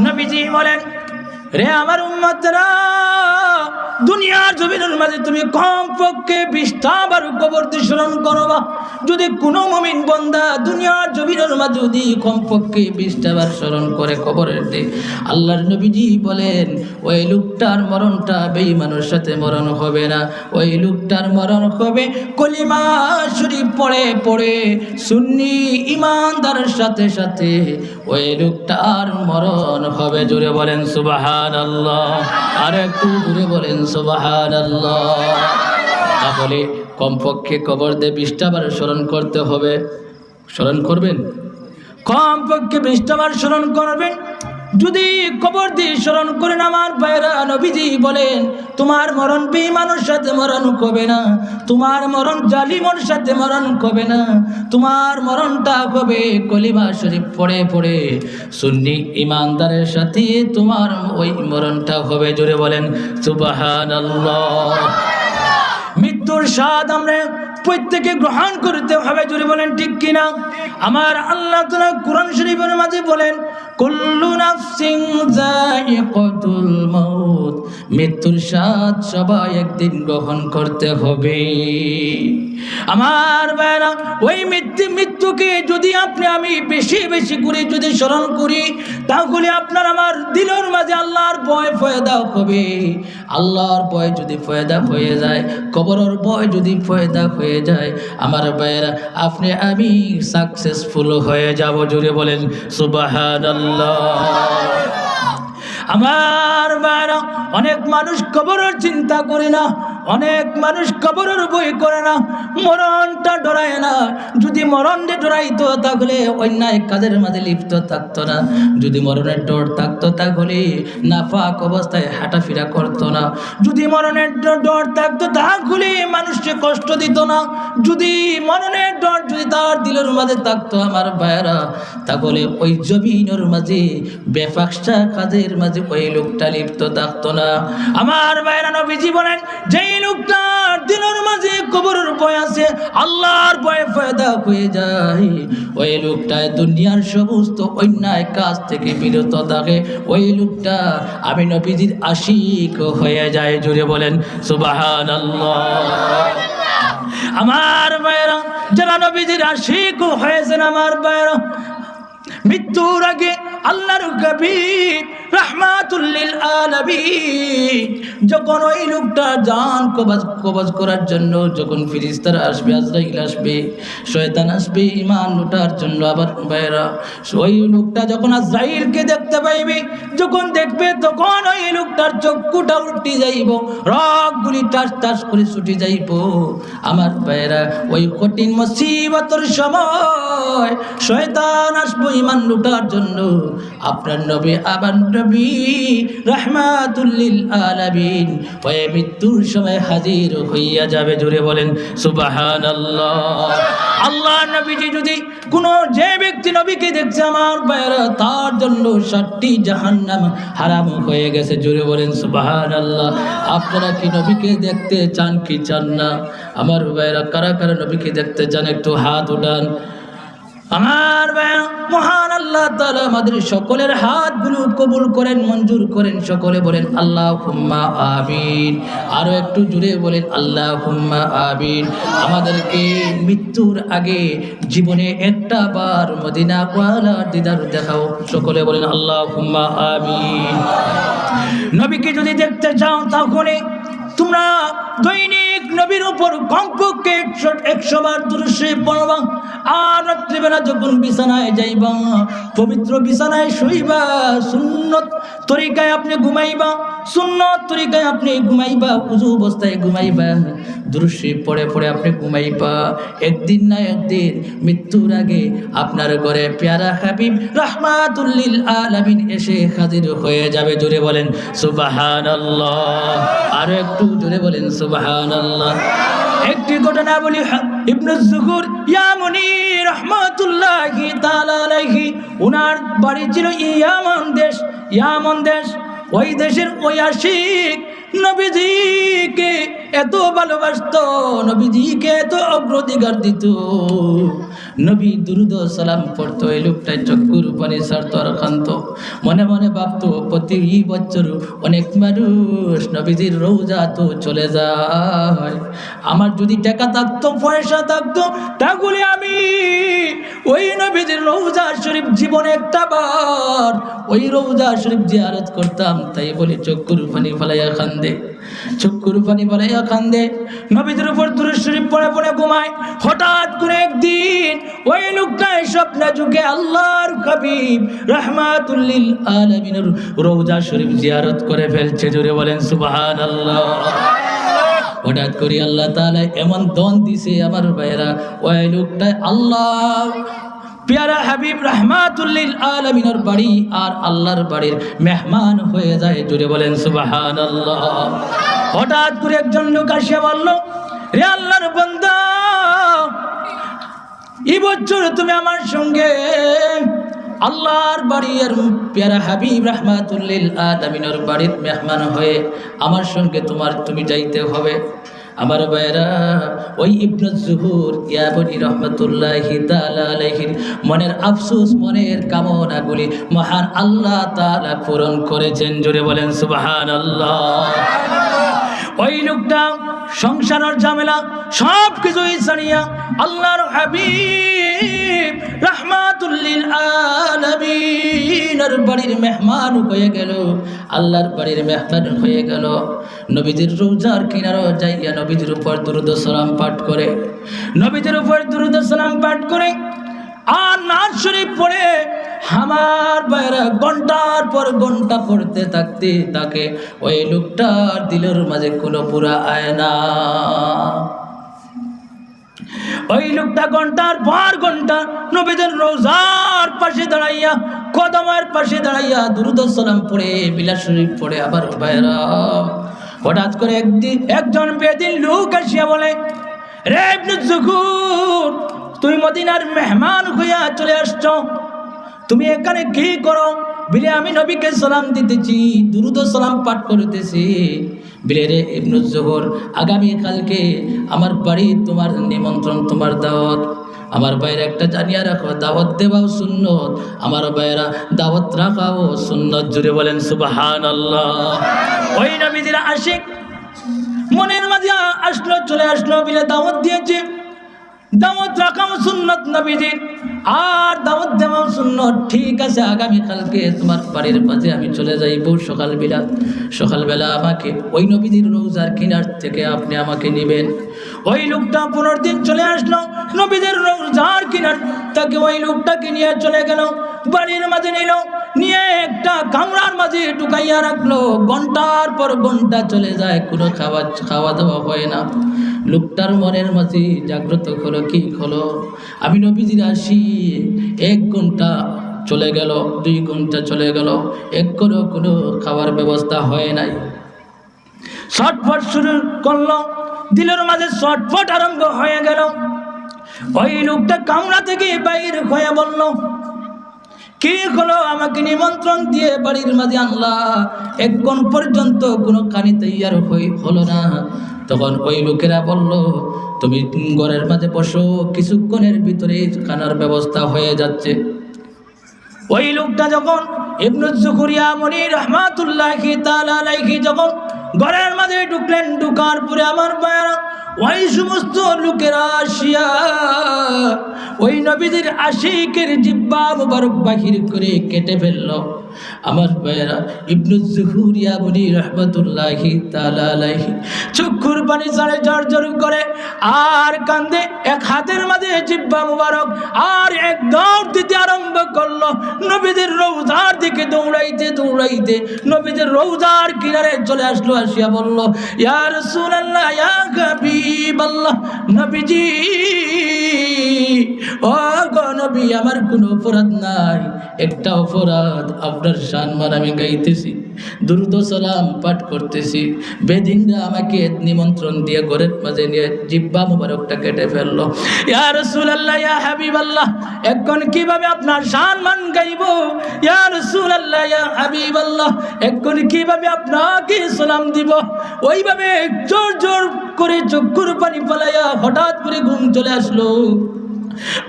নবীজি বলেন রে আমার উম্মতরা, দুনিয়ার জমিনের মাঝে তুমি কম পক্ষে বার কবর দিয়ে স্মরণ করবা যদি কোনো মমিন বন্দা দুনিয়ার জমিনের মাঝে যদি কম পক্ষে বিশটা বার স্মরণ করে কবরের দিয়ে আল্লাহর নবীজি বলেন, ওই লোকটার মরণটা বেঈমানের সাথে মরণ হবে না। ওই লোকটার মরণ হবে কলিমা শরীফ পড়ে পড়ে সুন্নি ইমানদারের সাথে সাথে ওই লোকটার মরণ হবে। জোরে বলেন সুবাহান আল্লাহ আর একটু ঘুরে বলেন সোবাহান আল্লাহ তাহলে কমপক্ষে কবর দে বিশটা স্মরণ করতে হবে। স্মরণ করবেন? কমপক্ষে বিশটা বার স্মরণ করবেন? যদি কবর দিয়ে স্মরণ করেন আমার বাইরা নবীজি বলেন, তোমার মরণ বেঈমানের সাথে মরণ হবে না? তোমার মরণ জালিমর সাথে মরণ হবে না? তোমার মরণটা হবে কলিমা শরীফ পড়ে পড়ে সুন্নি ইমানদারের সাথে তোমার ওই মরণটা হবে, জোরে বলেন, সুবহানাল্লাহ। মৃত্যুর স্বাদ আমরা প্রত্যেকে গ্রহণ করতে হবে যদি বলেন ঠিক কিনা? আমার আল্লাহ তোলা কোরআন শরীফের মাঝে বলেন মৃত্যুর স্বাদ সবাই একদিন গ্রহণ করতে হবে। আমার ভাইরা ওই মৃত্যু মৃত্যুকে যদি আপনি আমি বেশি বেশি করে যদি স্মরণ করি, তাহলে আপনার আমার দিলের মাঝে আল্লাহর ভয় ফয়দা হবে। আল্লাহর ভয় যদি ফয়দা হয়ে যায়, কবরের ভয় যদি ফয়দা হয়ে যায়, আমার ভাইয়েরা আপনি আমি সাকসেসফুল হয়ে যাব। জুড়ে বলেন সুবাহান আমার ভাইয়েরা অনেক মানুষ কবরের চিন্তা করে না অনেক মানুষ কবরের বই করে না, মরণটা ডরায় না। যদি মরণ ডরাইতো তাহলে অন্যায় কাজের মাঝে লিপ্ত থাকতো না। যদি মরণের ডর থাকতো তাহলে নাফাক অবস্থায় হাঁটাফেরা করতো না। যদি মরণের ডর থাকতো তাহলে মানুষকে কষ্ট দিত না। যদি মরণের ডর যদি তার দিলের মাঝে থাকতো আমার ভাইয়েরা, তাহলে ওই জমিনের মাঝে, বেফাকসা কাজের মাঝে ওই লোকটা লিপ্ত থাকতো না। আমার ভাইয়েরা নবীজি বলেন, যেই লোকটার দিনের মাঝে কবরের ভয় আছে, আল্লাহর ভয়ে ফয়দা হয়ে যায়। ওই লোকটা দুনিয়ার সমস্ত অন্যায় কাজ থেকে বিরত থাকে। ওই লোকটা আমি নবীজির আশিক হয়ে যায় জুড়ে বলেন সুবাহান আমার ভাইয়েরা, যারা নবীজির আশিক হয়েছেন, আমার ভাইয়েরা, মৃত্যুর আগে আল্লাহর কবির রহমাতুল্লিল আলামিন। যখন ওই লোকটা জান কবাজ কবাজ করার জন্য, যখন ফিরিস্তারা আসবে, আজরাইল আসবে, শয়তান আসবে ইমান লুটার জন্য আবার বাইরা। ওই লোকটা যখন আজরাইলকে দেখতে পাইবে, যখন দেখবে, তখন ওই লোকটার চক্ষুটা উল্টি যাইব, রগগুলি টাস টাস করে ছুটে যাইব। আমার বাইরা, ওই কঠিন মুসিবতর সময় শয়তান আসব ইমান লুটার জন্য। আপনার নবী আবার নবী রহমাতুল্লিল আলামিন। ওই মৃত্যুর সময় হাজির হইয়া যাবে জুড়ে বলেন সুবাহান আল্লাহ নবীজি যদি কোনো যে ব্যক্তি নবীকে দেখছে আমার বাইরা তার জন্য ষাটটি জাহান্নাম হারাম হয়ে গেছে জুড়ে বলেন সুবাহান আল্লাহ আপনারা কি নবীকে দেখতে চান কি চান না? আমার ভাইরা কারা কারা নবীকে দেখতে চান? একটু হাত উঠান। আমার মহান আল্লাহ তাআলা আমাদের সকলের হাত হাতগুলো কবুল করেন, মঞ্জুর করেন, সকলে বলেন আল্লাহ হুম্মা আমিন। আরও একটু জুড়ে বলেন আল্লাহ হুম্মা আমিন। আমাদেরকে মৃত্যুর আগে জীবনে একটা বার মদিনা ওয়ালা দিদার দেখাও, সকলে বলেন আল্লাহ হুম্মা আমিন। নবীকে যদি দেখতে চাও তাহলে তোমরা দৈনিক নবীর উপর কমপক্ষে একশো একশো বার দৃশ্যে পড়বা আর রাত্রিবেলা যখন বিছানায় যাইবা, পবিত্র বিছানায় শুইবা, সুন্নত তরিকায় আপনি ঘুমাইবা, সুন্নত তরিকায় আপনি ঘুমাইবা, উজু অবস্থায় ঘুমাইবা। দৃশ্যে পড়ে পড়ে আপনি ঘুমাইবা একদিন না একদিন মৃত্যুর আগে আপনার ঘরে পেয়ারা হাবিব রহমাতুল্লিল আলামিন এসে হাজির হয়ে যাবে। জোরে বলেন সুবাহান আরও একটু জোরে বলেন সুবাহান একটি ঘটনা বলি ইবনে জুহুর ইয়ামনি রহমাতুল্লাহি তাআলা উনার বাড়ি ছিল ইয়ামান দেশ ইয়ামান দেশ। ওই দেশের আশিক নবীজিকে এত ভালোবাসত, নবীজিকে এত অগ্রাধিকার দিত। নবী দুরুদ সালাম পড়তো, এই লোকটাই চক্কুর পানি সারত আর মনে মনে ভাবতো, প্রতি বছর অনেক মানুষ নবীজির রোজা তো চলে যায়। আমার যদি টাকা থাকতো, পয়সা থাকতো, তাহলে আমি ওই নবীজির রোজা শরীফ জীবনে একটা বার ওই রোজা শরীফ জিয়ারত করতাম। তাই বলে চক্কুর পানি ফেলাইয়া খান্দে চক্কুর পানি ফেলাইয়া খান্দে নবীদের উপর দূরে শরীফ পড়ে পড়ে ঘুমায়। হঠাৎ করে একদিন ওই লোকটাই স্বপ্নে যুগে আল্লাহর কবিব রহমাতুল্লিল আলমিনের রোজা শরীফ জিয়ারত করে ফেলছে। জুড়ে বলেন সুবাহান আল্লাহ হঠাৎ করে আল্লাহ তাআলা এমন দন দিছে আমার ভাইরা ওই লোকটাই আল্লাহ পেয়ারা হাবিব রহমাতুল্লিল আলমিনের বাড়ি আর আল্লাহর বাড়ির মেহমান হয়ে যায়। জুড়ে বলেন সুবাহান হঠাৎ করে একজন লোক আসিয়া বলল, রে আল্লাহর বন্দা, এই বছর তুমি আমার সঙ্গে আল্লাহর বাড়ির পেয়ারা হাবিব রহমাতুল্লিল আলমিনের বাড়ির মেহমান হয়ে আমার সঙ্গে তোমার, তুমি যাইতে হবে। আমার ভাইরা ওই ইবনু জুহুর ইয়াবনি রহমতুল্লাহি তালাহির মনের আফসুস, মনের কামনাগুলি মহান আল্লাহ তালা পূরণ করেছেন। জুড়ে বলেন সুবাহান আল্লাহ ওই লোকটা সংসারের ঝামেলা সব কিছুই জানিয়া আল্লাহর হাবিব। আলামিনের বাড়ির মেহমান হয়ে গেল। আল্লাহর বাড়ির মেহমান হয়ে গেল। নবীজির রোজার কিনারও যাইয়া নবীজির উপর দুরুদ সালাম পাঠ করে। নবীজির উপর দুরুদ সালাম পাঠ করে আর শরীফ পড়ে আমার বাইরা ঘণ্টার পর ঘণ্টা পড়তে থাকতে তাকে ওই লোকটার দিলের মাঝে কোনো পুরা আয় না। ওই লোকটা ঘণ্টার পর ঘণ্টা নবীদের রোজার পাশে দাঁড়াইয়া, কদমের পাশে দাঁড়াইয়া দুরুদ সালাম পড়ে, বিলাস শরীফ পড়ে আবার বাইরা হঠাৎ করে একদিন একজন বেদিন লোক আসিয়া বলে, রে জুকুর তুই মদিনার মেহমান হইয়া চলে আসছ। তুমি এখানে কি করো? বিলে আমি নবীকে সালাম দিতেছি, দুরুদ সালাম পাঠ করতেছি। বিলে রে ইবনু জোহর আগামী কালকে আমার বাড়ি তোমার নিমন্ত্রণ তোমার দাওয়াত। আমার বাইরে একটা জানিয়া রাখো, দাওয়াত দেবাও সুন্নত। আমার বাইরা দাওয়াত রাখাও সুন্নত। জুড়ে বলেন সুবাহান ওই নবীদের আশিক, মনের মাঝে আসলো, চলে আসলো বিলে দাওয়াত দিয়েছে। দাওয়াত রাখাম সুন্নত নবীজির। আর দাওয়াত দেওয়াও সুন্নত, ঠিক আছে আগামীকালকে তোমার বাড়ির পাশে আমি চলে যাইব সকালবেলা সকালবেলা আমাকে ওই নবীজির রোজার কিনার থেকে আপনি আমাকে নেবেন। ওই লোকটা পনেরো দিন চলে আসলো নবীদের রোজার কিনার তাকে ওই লোকটাকে নিয়ে চলে গেল। বাড়ির মাঝে নিল, নিয়ে একটা কামরার মাঝে ঢুকাইয়া রাখল। ঘণ্টার পর ঘণ্টা চলে যায়, কোনো খাওয়া খাওয়া দাওয়া হয় না। লোকটার মনের মাঝে জাগ্রত হলো, কি হলো? আমি নবীজির আসি। এক ঘণ্টা চলে গেল, দুই ঘণ্টা চলে গেল এক কোনো কোনো খাওয়ার ব্যবস্থা হয় নাই। শটফট শুরু করল। দিলের মাঝে শটফট আরম্ভ হয়ে গেল। ওই লোকটা কামরা থেকে বাইর হয়ে বলল, কি হলো আমাকে নিমন্ত্রণ দিয়ে বাড়ির মাঝে আনলা? একক্ষণ পর্যন্ত কোনো কানি তৈয়ার হই হলো না। তখন ওই লোকেরা বলল, তুমি ঘরের মাঝে বসো, কিছুক্ষণের ভিতরে খানার ব্যবস্থা হয়ে যাচ্ছে। ওই লোকটা যখন ইবনু জুকুরিয়া মনি রহমাতুল্লাহি তাআলা আলাইহি যখন ঘরের মাঝে ঢুকলেন, ঢুকার পরে আমার বায়রা ওই সমস্ত লোকেরা আসিয়া ওই নবীদের আশিকের জিব্বা মুবারক বাহির করে কেটে ফেলল। আমার ভাইয়েরা, ইবনু জুহুরিয়া বলি রহমতুল্লাহি তাআলা আলাইহি, চক্ষুর পানি ছাড়ে জর্জর করে আর কান্দে, এক হাতের মাঝে জিব্বা মুবারক আর এক নবীদের রৌজার দিকে দৌড়াইতে দৌড়াইতে নবীদের রৌজার কিনারে চলে আসলো, আসিয়া বলল ইয়ার সুরাল্লাহি হাবিবাল্লাহ, নবীজি, ও নবী, আমার কোনো অপরাধ নাই, একটা অপরাধ আপনার সম্মান আমি গাইতেছি। দ্রুত সালাম পাঠ করতেছি। বেদিনরা আমাকে নিমন্ত্রণ দিয়ে ঘরের মাঝে নিয়ে জিব্বা মুবারকটা কেটে ফেলল। ইয়া রাসূলুল্লাহ, ইয়া হাবিবাল্লাহ এখন কীভাবে আপনার সম্মান গাইব? ইয়া রাসূলুল্লাহ, ইয়া হাবিবাল্লাহ এখন কীভাবে আপনাকে সালাম দিব? ওইভাবে জোর জোর করে চক্ষুর পানি ফেলাইয়া হঠাৎ করে ঘুম চলে আসলো।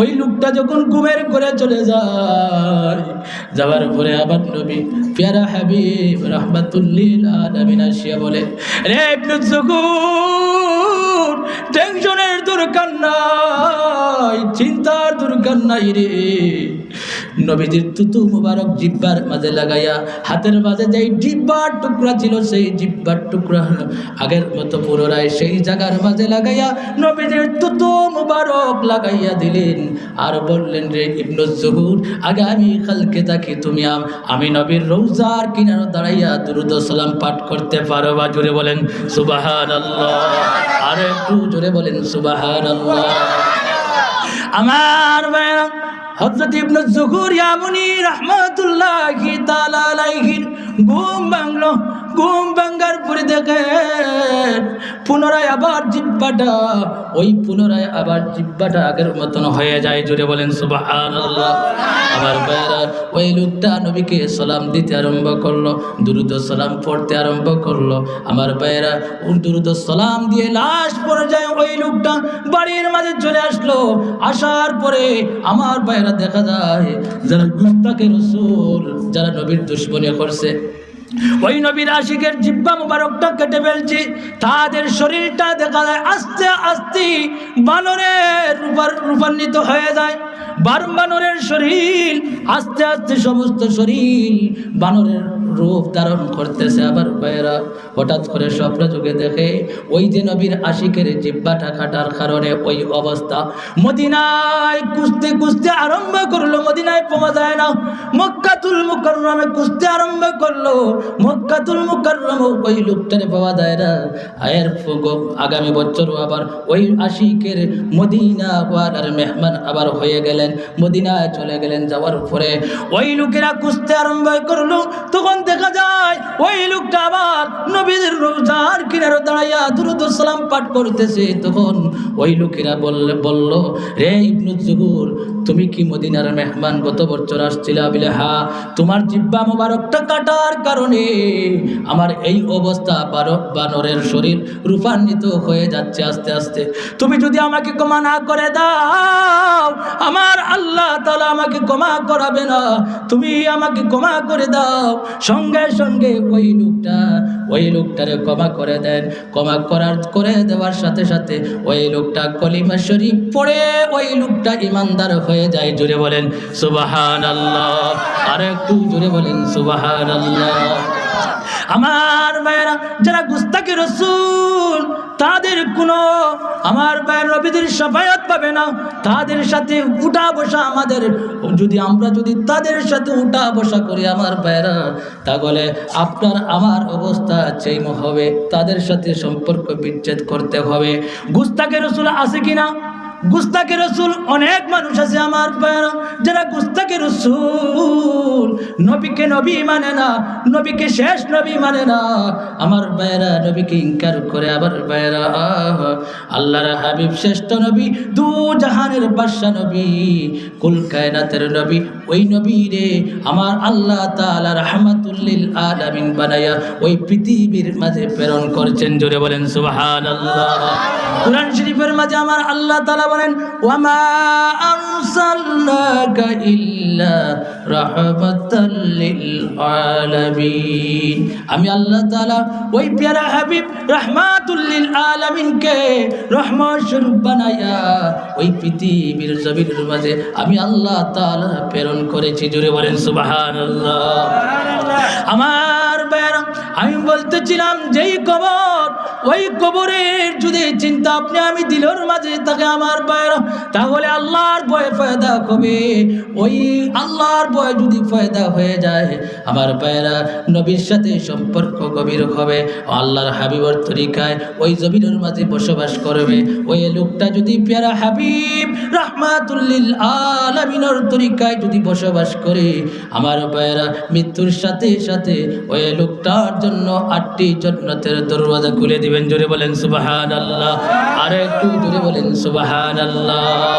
ওই লোকটা যখন ঘুমের করে চলে যায়, যাওয়ার পরে আবার নবী পেয়ারা হাবিব রহমাতুল্লিল আলামিন আসিয়া বলে, রে টেনশনের দরকার নাই, চিন্তার দরকার নাই রে। নবীজির তুতু মুবারক জিব্বার মাঝে লাগাইয়া হাতের মাঝে যেই জিব্বার টুকরা ছিল, সেই জিব্বার টুকরা আগের মতো পুনরায় সেই জায়গার মাঝে লাগাইয়া নবীজির তুতু মুবারক লাগাইয়া দিলেন। আর বললেন রে ইবনু জহুর আগামী কালকে তাকে তুমি আম- আমি নবীর রৌজার কিনার দাঁড়াইয়া দুরুদ সালাম পাঠ করতে পারো বা? জোরে বলেন সুবাহান আর একটু জোরে বলেন সুবাহান আমার ভাইরা হযরত ইবনু জুহুর ইয়ামুনি রাহমাতুল্লাহি তাআলা আলাইহির ঘুম ভাঙলো। ঘুম ভাঙ্গার পরে দেখেন পুনরায় আবার জিব্বাটা, ওই পুনরায় আবার জিব্বাটা আগের মতন হয়ে যায়। জুড়ে বলেন, সুবহানাল্লাহ। আমার ওই লোকটা নবীকে সালাম দিতে আরম্ভ করল, দুরুদ সালাম পড়তে আরম্ভ করল। আমার ভাইরা দুরুদ সালাম দিয়ে লাশ পড়ে যায় ওই লোকটা বাড়ির মাঝে চলে আসলো। আসার পরে আমার ভাইরা দেখা যায়, যারা গুস্তাকে রসুল, যারা নবীর দুশ্মনী করছে ওই নবীর আশিকের জিব্বা মুবারকটা কেটে ফেলছি। তাদের শরীরটা দেখা যায় আস্তে আস্তে বানরের রূপার রূপান্বিত হয়ে যায়। বার বানরের শরীর, আস্তে আস্তে সমস্ত শরীর বানরের রূপ ধারণ করতেছে। আবার ভাইয়েরা, হঠাৎ করে স্বপ্ন যুগে দেখে ওই যে নবীর আশিকের জিব্বাটা কাটার কারণে ওই অবস্থা। মদিনায় কুস্তে কুস্তে আরম্ভ করল, মদিনায় পাওয়া যায় না। মক্কাতুল মুকাররমে কুস্তে আরম্ভ করল। মক্কাতুল মুকাররম ওই লোকটারে পাওয়া যায় না। আয়ের আগামী বছর আবার ওই আশিকের মদিনা আর মেহমান আবার হয়ে গেলেন, মদিনায় চলে গেলেন যাওয়ার পরে। ওই লোকেরা কুস্তে আরম্ভ করল, তখন দেখা যায় ওই লোকটা আবার নবীদের রোজার কিনারে দাঁড়াইয়া দুরুদ সালাম পাঠ করতেছে। তখন ওই লোকেরা বললে, বলল, রে ইবনু তুমি কি মদিনার মেহমান? গত বছর আসছিলা বলে, হা, তোমার জিব্বা মোবারকটা কাটার কারণে আমার এই অবস্থা বানরের শরীর রূপান্বিত হয়ে যাচ্ছে আস্তে আস্তে। তুমি যদি আমাকে ক্ষমা না করে দাও, আমার আল্লাহ তালা আমাকে ক্ষমা করাবে না। তুমি আমাকে ক্ষমা করে দাও। সঙ্গে সঙ্গে ওই লোকটা, ওই লোকটারে ক্ষমা করে দেন। ক্ষমা করার, করে দেওয়ার সাথে সাথে ওই লোকটা কলিমা শরীফ পড়ে ওই লোকটা ইমানদার হয়ে যায় জুড়ে বলেন সুবাহান আল্লাহ আর একটু জুড়ে বলেন সুবাহান আল্লাহ আমার ভাইয়েরা, যারা গুস্তাকি রসুল, তাদের কোনো, আমার ভাইয়ের রবিদের সাফায়াত পাবে না। তাদের সাথে উঠা বসা আমাদের, যদি আমরা যদি তাদের সাথে উঠা বসা করি আমার ভাইয়েরা, তাহলে আপনার আমার অবস্থা চেইম হবে। তাদের সাথে সম্পর্ক বিচ্ছেদ করতে হবে। গুস্তাকে রসুল আছে কিনা? গুস্তাকে রসুল অনেক মানুষ আছে আমার যারা গুস্তাকে রসুল নবীকে নবী মানে না নবীকে শেষ নবী মানে না। আমার ভাইয়েরা নবীকে ইনকার করে আবার আহ, আল্লাহর হাবিব শ্রেষ্ঠ নবী দু জাহানের বাদশা নবী কুল কায়নাতের নবী ওই নবী রে। আমার আল্লাহ তাআলা রহমাতুল্লিল আলামিন বানায়া ওই পৃথিবীর মাঝে প্রেরণ করছেন। জোরে বলেন সুবহানাল্লাহ। কোরআন শরীফের মাঝে আমার আল্লাহ তাআলা বলেন ওয়ামা আরসালনাকা ইল্লা রাহমাতাল লিল আলামিন আমি আল্লাহ তাআলা ওই প্যারা হাবিব রাহমাতুল লিল আলামিনকে রহমত স্বরূপ বানায়া ওই পৃথিবীর জমিনের মাঝে আমি আল্লাহ তাআলা প্রেরণ করেছি। জুড়ে বলেন সুবহানাল্লাহ। আমার আমি বলতেছিলাম, যেই কবর, ওই কবরের যদি চিন্তা আপনি আমি দিলর মাঝে থাকে আমার বাইরা তাহলে আল্লাহর ভয় ফায়দা হবে ওই আল্লাহর ভয় যদি ফায়দা হয়ে যায়, আমার বাইরা নবীর সাথে সম্পর্ক গভীর হবে আল্লাহর হাবিবর তরিকায় ওই জমিনের মাঝে বসবাস করবে। ওই লোকটা যদি পেয়ারা হাবিব, রাহমাতুল্লিল আলামিনের তরিকায় যদি বসবাস করে, আমার বাইরা মৃত্যুর সাথে সাথে ওই লোকটার জন্য আটটি জন্নতের দরওয়াজা খুলে দিবেন জোরে বলেন সুবাহান আল্লাহ আর একটু জোরে বলেন সুবাহান আল্লাহ